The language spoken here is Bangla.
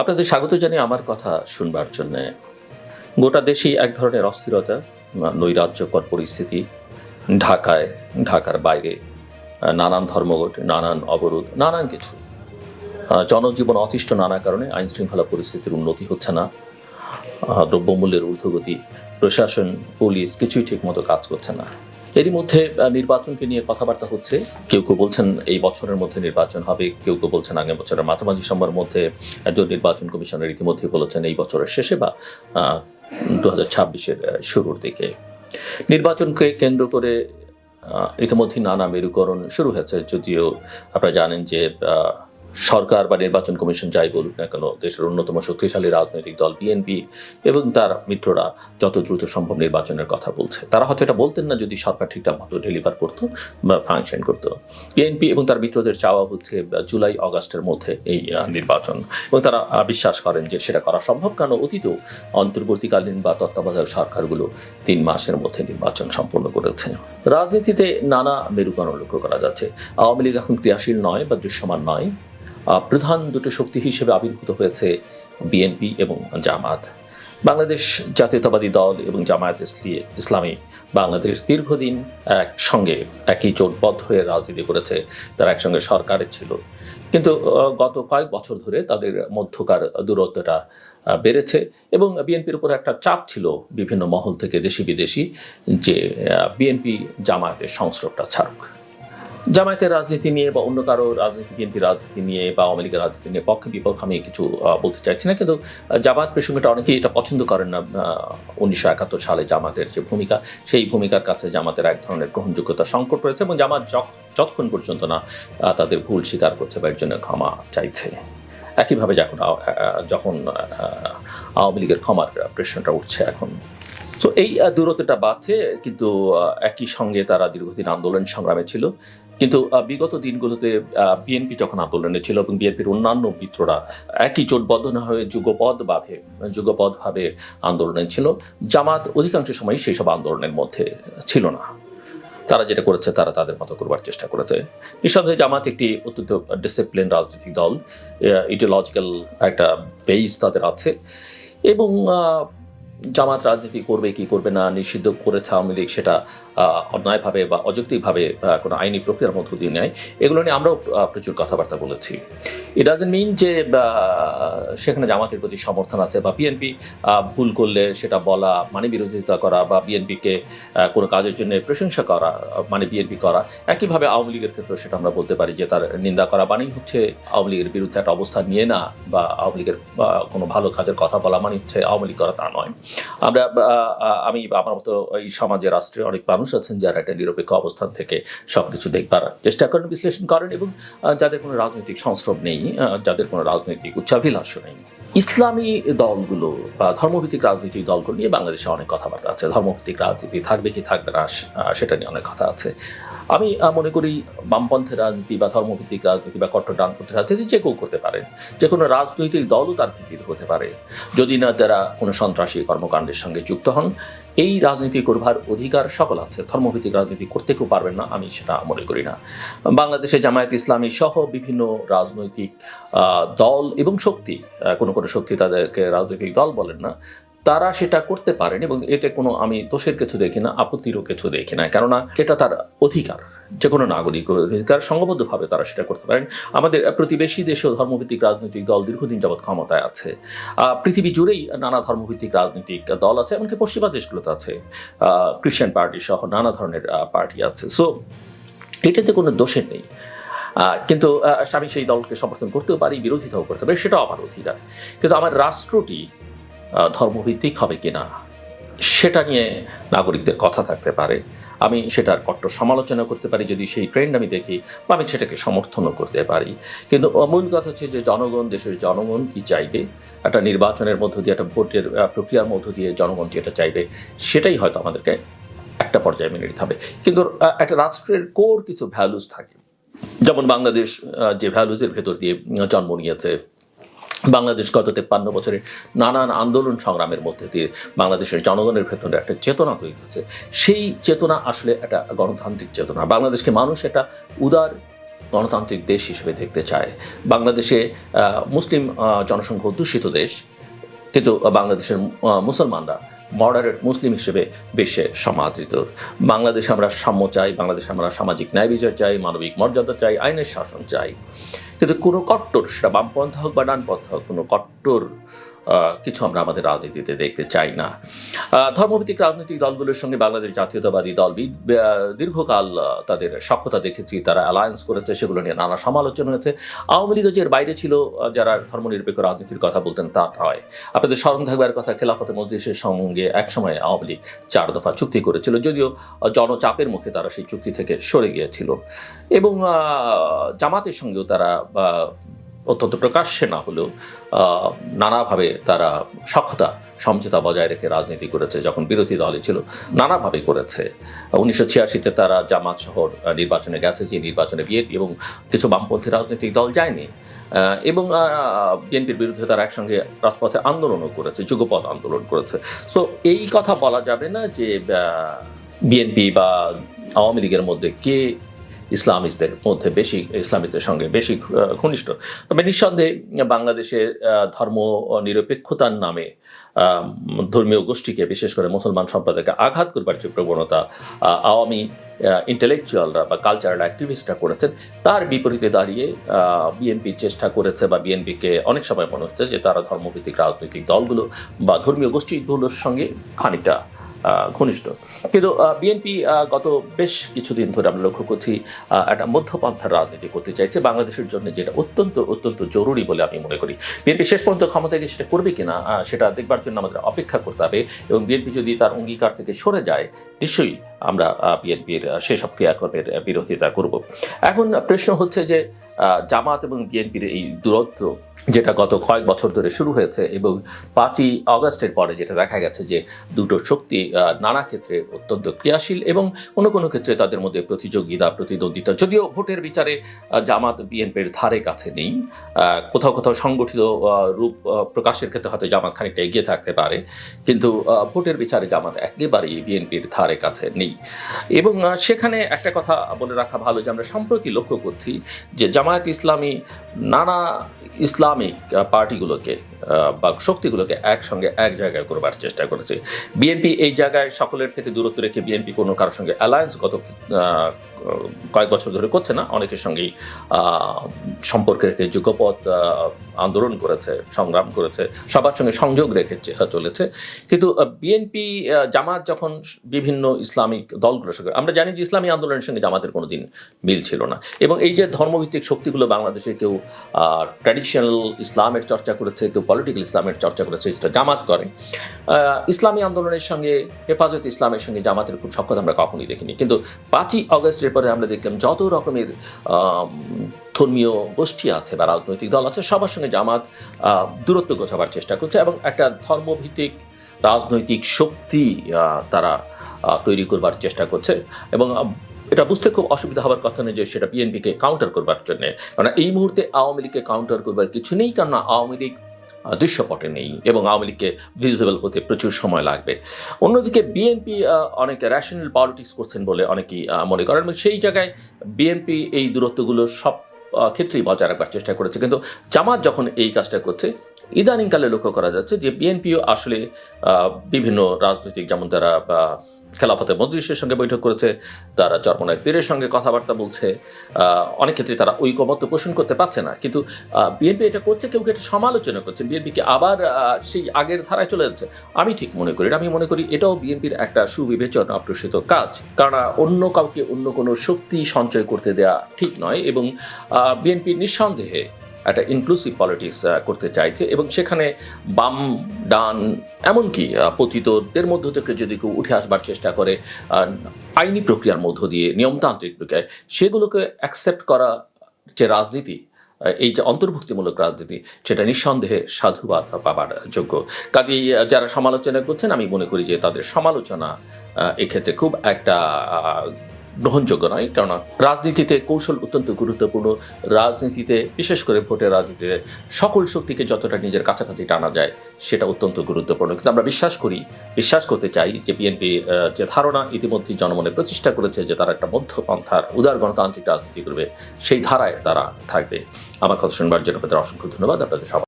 আপনাদের স্বাগত জানিয়ে আমার কথা শুনবার জন্য। গোটা দেশেই এক ধরনের অস্থিরতা নৈরাজ্যকর পরিস্থিতি। ঢাকায়, ঢাকার বাইরে নানান ধর্মঘট, নানান অবরোধ, নানান কিছু। জনজীবন অতিষ্ঠ নানা কারণে আইন শৃঙ্খলা পরিস্থিতির উন্নতি হচ্ছে না। দ্রব্যমূল্যের ঊর্ধ্বগতি, প্রশাসন, পুলিশ কিছুই ঠিকমতো কাজ করছে না। এরই মধ্যে নির্বাচনকে নিয়ে কথাবার্তা হচ্ছে। কেউ কেউ বলছেন এই বছরের মধ্যে নির্বাচন হবে, কেউ কেউ বলছেন আগামী বছরের মাঝামাঝি সময়ের মধ্যে একজন নির্বাচন কমিশনের ইতিমধ্যে বলেছেন এই বছরের শেষে বা দু হাজার ছাব্বিশের শুরুর দিকে। নির্বাচনকে কেন্দ্র করে ইতিমধ্যে নানা মেরুকরণ শুরু হয়েছে। যদিও আপনারা জানেন যে সরকার বা নির্বাচন কমিশন যাই বলুক না কেন, দেশের অন্যতম শক্তিশালী রাজনৈতিক দল বিএনপি এবং তার মিত্ররা যত দ্রুত সম্ভব নির্বাচনের কথা বলছে। তারা হয়তো এটা বলতেন না যদি সরকার ঠিকঠাক মতো ডেলিভার করতো বা ফাংশন করতো। বিএনপি এবং তার মিত্রদের চাওয়া হচ্ছে জুলাই, অগাস্টের মধ্যে এই নির্বাচন। এবং তারা বিশ্বাস করেন যে সেটা করা সম্ভব, কারণ অতীতেও অন্তর্বর্তীকালীন বা তত্ত্বাবধায়ক সরকারগুলো তিন মাসের মধ্যে নির্বাচন সম্পন্ন করেছে। রাজনীতিতে নানা মেরুকরণ লক্ষ্য করা যাচ্ছে। আওয়ামী লীগ এখন ক্রিয়াশীল নয় বা দৃশ্যমান নয়। প্রধান দুটো শক্তি হিসেবে আবির্ভূত হয়েছে বিএনপি এবং জামাত। বাংলাদেশ জাতীয়তাবাদী দল এবং জামায়াত ইসলি- ইসলামী বাংলাদেশ দীর্ঘদিন একসঙ্গে, একই জোটবদ্ধ হয়ে রাজনীতি করেছে। তারা একসঙ্গে সরকারের ছিল। কিন্তু গত কয়েক বছর ধরে তাদের মধ্যকার দূরত্বটা বেড়েছে এবং বিএনপির উপর একটা চাপ ছিল বিভিন্ন মহল থেকে দেশি বিদেশি যে বিএনপি জামায়াতের সংস্রবটা ছাড়ুক। জামায়াতের রাজনীতি নিয়ে বা অন্য কারও রাজনীতি, বিএনপি রাজনীতি নিয়ে বা আওয়ামী লীগের রাজনীতি নিয়ে পক্ষে বিপক্ষ আমি কিছু বলতে চাইছি না। কিন্তু জামায়াত প্রসঙ্গটা অনেকেই এটা পছন্দ করেন না। উনিশশো একাত্তর সালে জামাতের যে ভূমিকা, সেই ভূমিকার কাছে জামাতের এক ধরনের গ্রহণযোগ্যতা সংকট রয়েছে এবং জামাত যতক্ষণ পর্যন্ত না তাদের ভুল স্বীকার করছে বা এর জন্য ক্ষমা চাইছে। একইভাবে যখন যখন আওয়ামী লীগের ক্ষমার প্রশ্নটা উঠছে এখন। তো এই দূরত্বটা বাড়ছে, কিন্তু একই সঙ্গে তারা দীর্ঘদিন আন্দোলন সংগ্রামে ছিল। কিন্তু বিগত দিনগুলোতে বিএনপি যখন আন্দোলনে ছিল এবং বিএনপির অন্যান্য মিত্ররা একই জোটবদ্ধ না হয়ে যুগপদভাবে যুগপদভাবে আন্দোলনে ছিল, জামাত অধিকাংশ সময় সেই সব আন্দোলনের মধ্যে ছিল না। তারা যেটা করেছে, তারা তাদের মতো করবার চেষ্টা করেছে। নিঃসন্দেহে জামাত একটি অত্যন্ত ডিসিপ্লিন রাজনৈতিক দল ইডিওলজিক্যাল একটা বেস তাদের আছে এবং জামাত রাজনীতি করবে, কি করবে না নিষিদ্ধ করেছে আওয়ামী লীগ সেটা অন্যায়ভাবে বা অযৌক্তিকভাবে কোনো আইনি প্রক্রিয়ার মধ্য দিয়ে নেয়। এগুলো নিয়ে আমরাও প্রচুর কথাবার্তা বলেছি। ইট ডাজেন্ট মিন যে সেখানে জামাতের প্রতি সমর্থন আছে বা বিএনপি ভুল করলে সেটা বলা মানে বিরোধিতা করা বা বিএনপিকে কোনো কাজের জন্য প্রশংসা করা মানে বিএনপি করা, একইভাবে আওয়ামী লীগের ক্ষেত্রে সেটা আমরা বলতে পারি যে তার নিন্দা করা মানেই হচ্ছে আওয়ামী লীগের বিরুদ্ধে একটা অবস্থান নিয়ে না বা আওয়ামী লীগের কোনো ভালো কাজের কথা বলা মানে হচ্ছে আওয়ামী লীগ করা তা নয়। আমরা আমি আমার মতো এই সমাজে রাষ্ট্রে অনেক মানুষ আছেন যারা একটা নিরপেক্ষ অবস্থান থেকে সব কিছু দেখবার চেষ্টা করেন, বিশ্লেষণ করেন এবং যাদের কোনো রাজনৈতিক সংস্রব নেই যাদের কোনো রাজনৈতিক উচ্চাভিলাষ নেই। ইসলামী দলগুলো বা ধর্মভিত্তিক রাজনৈতিক দলগুলো নিয়ে বাংলাদেশে অনেক কথাবার্তা আছে। ধর্মভিত্তিক রাজনীতি থাকবে কি থাকবে না সেটা নিয়ে অনেক কথা আছে। আমি মনে করি বামপন্থের রাজনীতি বা ধর্মভিত্তিক রাজনীতি বা কট্টর ডানপন্থী রাজনীতি যে কেউ করতে পারেন, যে কোনো রাজনৈতিক দলও তার ভিত্তিতে হতে পারে। যদি না তারা কোনো সন্ত্রাসী কর্মকাণ্ডের সঙ্গে যুক্ত হন এই রাজনীতি করবার অধিকার সকল আছে। ধর্মভিত্তিক রাজনীতি করতে কেউ পারবেন না, আমি সেটা মনে করি না। বাংলাদেশে জামায়াত ইসলামী সহ বিভিন্ন রাজনৈতিক দল এবং শক্তি কোনো কোনো শক্তি তাদেরকে রাজনৈতিক দল বলেন না তারা সেটা করতে পারেন এবং এতে কোনো আমি দোষের কিছু দেখি না, আপত্তিরও কিছু দেখি না। কেননা এটা তার অধিকার যে কোনো নাগরিক অধিকার সংঘবদ্ধভাবে তারা সেটা করতে পারেন। আমাদের প্রতিবেশী দেশেও ধর্মভিত্তিক রাজনৈতিক দল দীর্ঘদিন যাবৎ ক্ষমতায় আছে। পৃথিবী জুড়েই নানা ধর্মভিত্তিক রাজনৈতিক দল আছে, এমনকি পশ্চিমা দেশগুলোতে আছে। খ্রিস্টান পার্টি সহ নানা ধরনের পার্টি আছে। সো এটাতে কোনো দোষের নেই। কিন্তু আমি সেই দলকে সমর্থন করতেও পারি, বিরোধিতাও করতে পারি, সেটাও আমার অধিকার। কিন্তু আমার রাষ্ট্রটি ধর্মভিত্তিক হবে কিনা, সেটা নিয়ে নাগরিকদের কথা থাকতে পারে। আমি সেটার কট্টর সমালোচনা করতে পারি, যদি সেই ট্রেন্ড আমি দেখি, বা আমি সেটাকে সমর্থনও করতে পারি। কিন্তু মূল কথা হচ্ছে যে, জনগণ, দেশের জনগণ কি চাইবে? একটা নির্বাচনের মধ্য দিয়ে, একটা ভোটের প্রক্রিয়ার মধ্য দিয়ে জনগণ যেটা চাইবে, সেটাই হয়তো আমাদেরকে একটা পর্যায়ে মেনে নিতে হবে। কিন্তু একটা রাষ্ট্রের কোর কিছু ভ্যালুস থাকে। যেমন বাংলাদেশ যে ভ্যালুজের ভেতর দিয়ে জন্ম নিয়েছে বাংলাদেশ গত তেপ্পান্ন বছরে নানান আন্দোলন সংগ্রামের মধ্যে দিয়ে বাংলাদেশের জনগণের ভেতরে একটা চেতনা তৈরি হচ্ছে সেই চেতনা আসলে একটা গণতান্ত্রিক চেতনা। বাংলাদেশকে মানুষ একটা উদার গণতান্ত্রিক দেশ হিসেবে দেখতে চায়। বাংলাদেশে মুসলিম জনসংখ্যা অধ্যুষিত দেশ, কিন্তু বাংলাদেশের মুসলমানরা মডারেট মুসলিম হিসেবে বিশ্বে সমাদৃত। বাংলাদেশে আমরা সাম্য চাই, বাংলাদেশে আমরা সামাজিক ন্যায় বিচার চাই, মানবিক মর্যাদা চাই, আইনের শাসন চাই। কিন্তু কোনো কট্টর সেটা বামপন্থা হোক বা ডানপন্থা হোক কোনো কট্টর কিছু আমরা আমাদের রাজনীতিতে দেখতে চাই না। ধর্মভিত্তিক রাজনৈতিক দলগুলোর সঙ্গে বাংলাদেশ জাতীয়তাবাদী দল দীর্ঘকাল তাদের সক্ষতা দেখেছি, তারা অ্যালায়েন্স করেছে, সেগুলো নিয়ে নানা সমালোচনা হয়েছে। আওয়ামী লীগের বাইরে ছিল যারা ধর্মনিরপেক্ষ রাজনীতির কথা বলতেন তা নয়। আপনাদের স্মরণ থাকবার কথা, খেলাফতে মজলিসের সঙ্গে একসময় আওয়ামী লীগ চার দফা চুক্তি করেছিল, যদিও জনচাপের মুখে তারা সেই চুক্তি থেকে সরে গিয়েছিল। এবং জামাতের সঙ্গেও তারা অত্যন্ত প্রকাশ্যে না হলেও নানাভাবে তারা সক্ষতা, সমঝোতা বজায় রেখে রাজনীতি করেছে যখন বিরোধী দলে ছিল, নানাভাবে করেছে। উনিশশো ছিয়াশিতে তারা জামাত শহর নির্বাচনে গেছে, যে নির্বাচনে বিএনপি এবং কিছু বামপন্থী রাজনৈতিক দল যায়নি। এবং বিএনপির বিরুদ্ধে তারা একসঙ্গে রাজপথে আন্দোলনও করেছে, যুগপথ আন্দোলন করেছে। সো এই কথা বলা যাবে না যে বিএনপি বা আওয়ামী লীগের মধ্যে কে ইসলামিস্টদের মধ্যে বেশি ইসলামিস্টদের সঙ্গে বেশি ঘনিষ্ঠ। তবে নিঃসন্দেহে বাংলাদেশে ধর্ম নিরপেক্ষতার নামে ধর্মীয় গোষ্ঠীকে, বিশেষ করে মুসলমান সম্প্রদায়কে আঘাত করবার যে প্রবণতা আওয়ামী ইন্টেলেকচুয়ালরা বা কালচারাল অ্যাক্টিভিস্টরা করেছেন, তার বিপরীতে দাঁড়িয়ে বিএনপি চেষ্টা করেছে বা বিএনপিকে অনেক সময় মনে হচ্ছে যে তারা ধর্মভিত্তিক রাজনৈতিক দলগুলো বা ধর্মীয় গোষ্ঠীগুলোর সঙ্গে খানিকটা ঘনিষ্ঠ। কিন্তু বিএনপি গত বেশ কিছুদিন ধরে আমরা লক্ষ্য করছি একটা মধ্যপন্থার রাজনীতি করতে চাইছে। বাংলাদেশের জন্য যেটা অত্যন্ত অত্যন্ত জরুরি বলে আমি মনে করি। বিএনপি শেষ পর্যন্ত ক্ষমতায় গিয়ে সেটা করবে কিনা সেটা দেখবার জন্য আমাদের অপেক্ষা করতে হবে। এবং বিএনপি যদি তার অঙ্গীকার থেকে সরে যায়, নিশ্চয়ই আমরা বিএনপির সেসব ক্রিয়াকর্মের বিরোধিতা করব। এখন প্রশ্ন হচ্ছে যে জামাত এবং বিএনপির এই দূরত্ব, যেটা গত কয়েক বছর ধরে শুরু হয়েছে এবং পাঁচই অগস্টের পরে যেটা দেখা গেছে যে দুটো শক্তি নানা ক্ষেত্রে অত্যন্ত ক্রিয়াশীল এবং কোনো কোনো ক্ষেত্রে তাদের মধ্যে প্রতিযোগিতা, প্রতিদ্বন্দ্বিতা, যদিও ভোটের বিচারে জামাত বিএনপির ধারে কাছে নেই। কোথাও কোথাও সংগঠিত রূপ প্রকাশের ক্ষেত্রে হয়তো জামাত খানিকটা এগিয়ে থাকতে পারে, কিন্তু ভোটের বিচারে জামাত একেবারেই বিএনপির ধারে কাছে নেই। এবং সেখানে একটা কথা বলে রাখা ভালো যে আমরা সম্প্রতি লক্ষ্য করছি যে জামায়াত ইসলামী নানা ইসলামিক পার্টিগুলোকে। বা শক্তিগুলোকে একসঙ্গে এক জায়গায় করবার চেষ্টা করেছে। বিএনপি এই জায়গায় সকলের থেকে দূরত্ব রেখে বিএনপি কোনো কারোর সঙ্গে অ্যালায়েন্স গত কয়েক বছর ধরে করছে না, অনেকের সঙ্গেই সম্পর্ক রেখে যুগপথ আন্দোলন করেছে, সংগ্রাম করেছে, সবার সঙ্গে সংযোগ রেখে চলেছে। কিন্তু বিএনপি জামাত যখন বিভিন্ন ইসলামিক দলগুলোর সঙ্গে আমরা জানি যে ইসলামী আন্দোলনের সঙ্গে জামাতের কোনো দিন মিল ছিল না। এবং এই যে ধর্মভিত্তিক শক্তিগুলো বাংলাদেশে কেউ ট্র্যাডিশনাল ইসলামের চর্চা করেছে, কেউ পলিটিক্যাল ইসলামের চর্চা করেছে, যেটা জামাত করে। ইসলামী আন্দোলনের সঙ্গে, হেফাজত ইসলামের সঙ্গে জামাতের খুব সক্ষতা আমরা কখনোই দেখিনি। কিন্তু পাঁচই অগস্টের পরে আমরা দেখলাম যত রকমের ধর্মীয় গোষ্ঠী আছে বা রাজনৈতিক দল আছে, সবার সঙ্গে জামাত দূরত্ব গোছাবার চেষ্টা করছে এবং একটা ধর্মভিত্তিক, রাজনৈতিক শক্তি তারা তৈরি করবার চেষ্টা করছে এবং এটা বুঝতে খুব অসুবিধা হওয়ার কথা নেই যে সেটা বিএনপিকে কাউন্টার করবার জন্য। কারণ এই মুহূর্তে আওয়ামী লীগকে কাউন্টার করবার কিছু নেই কারণ আওয়ামী লীগ দৃশ্যপটে নেই এবং আওয়ামী লীগকে ভিজিবল হতে প্রচুর সময় লাগবে। অন্যদিকে বিএনপি অনেক র্যাশনাল পলিটিক্স করছেন বলে অনেকেই মনে করেন এবং সেই জায়গায় বিএনপি এই দূরত্বগুলো সব ক্ষেত্রেই বজায় রাখবার চেষ্টা করেছে। কিন্তু জামাত যখন এই কাজটা করছে ইদানিংকালে লক্ষ্য করা যাচ্ছে যে বিএনপিও আসলে বিভিন্ন রাজনৈতিক যেমন তারা বা খেলাফতে মজলিসের সঙ্গে বৈঠক করেছে, তারা চরমনায় পীরের সঙ্গে কথাবার্তা বলছে অনেক ক্ষেত্রে তারা ঐকমত্য পোষণ করতে পারছে না। কিন্তু বিএনপি এটা করছে, কেউ এটা সমালোচনা করছে? বিএনপিকে আবার সেই আগের ধারায় চলে যাচ্ছে? আমি ঠিক মনে করি। আমি মনে করি এটাও বিএনপির একটা সুবিবেচনা প্রসূত কাজ। কারণ, অন্য কাউকে অন্য কোনো শক্তি সঞ্চয় করতে দেয়া ঠিক নয় এবং বিএনপি নিঃসন্দেহে একটা ইনক্লুসিভ পলিটিক্স করতে চাইছে এবং সেখানে বাম, ডান, এমনকি পতিতদের মধ্য থেকে যদি কেউ উঠে আসবার চেষ্টা করে আইনি প্রক্রিয়ার মধ্য দিয়ে, নিয়মতান্ত্রিক প্রক্রিয়ায়, সেগুলোকে অ্যাকসেপ্ট করা যে রাজনীতি এই যে অন্তর্ভুক্তিমূলক রাজনীতি, সেটা নিঃসন্দেহে সাধুবাদ পাবার যোগ্য। কাজেই যারা সমালোচনা করছেন, আমি মনে করি যে তাদের সমালোচনা এক্ষেত্রে খুব একটা গ্রহণযোগ্য নয়, কেননা রাজনীতিতে কৌশল অত্যন্ত গুরুত্বপূর্ণ। রাজনীতিতে, বিশেষ করে ভোটের রাজনীতিতে, সকল শক্তিকে যতটা নিজের কাছাকাছি টানা যায়, সেটা অত্যন্ত গুরুত্বপূর্ণ। কিন্তু আমরা বিশ্বাস করি, বিশ্বাস করতে চাই যে বিএনপি যে ধারণা ইতিমধ্যেই জনমনে প্রতিষ্ঠা করেছে যে তারা একটা মধ্যপন্থার উদার গণতান্ত্রিক রাজনীতি করবে, সেই ধারায় তারা থাকবে। আমার কথা শুনবার জন্য আপনাদের অসংখ্য ধন্যবাদ, আপনাদের সবাই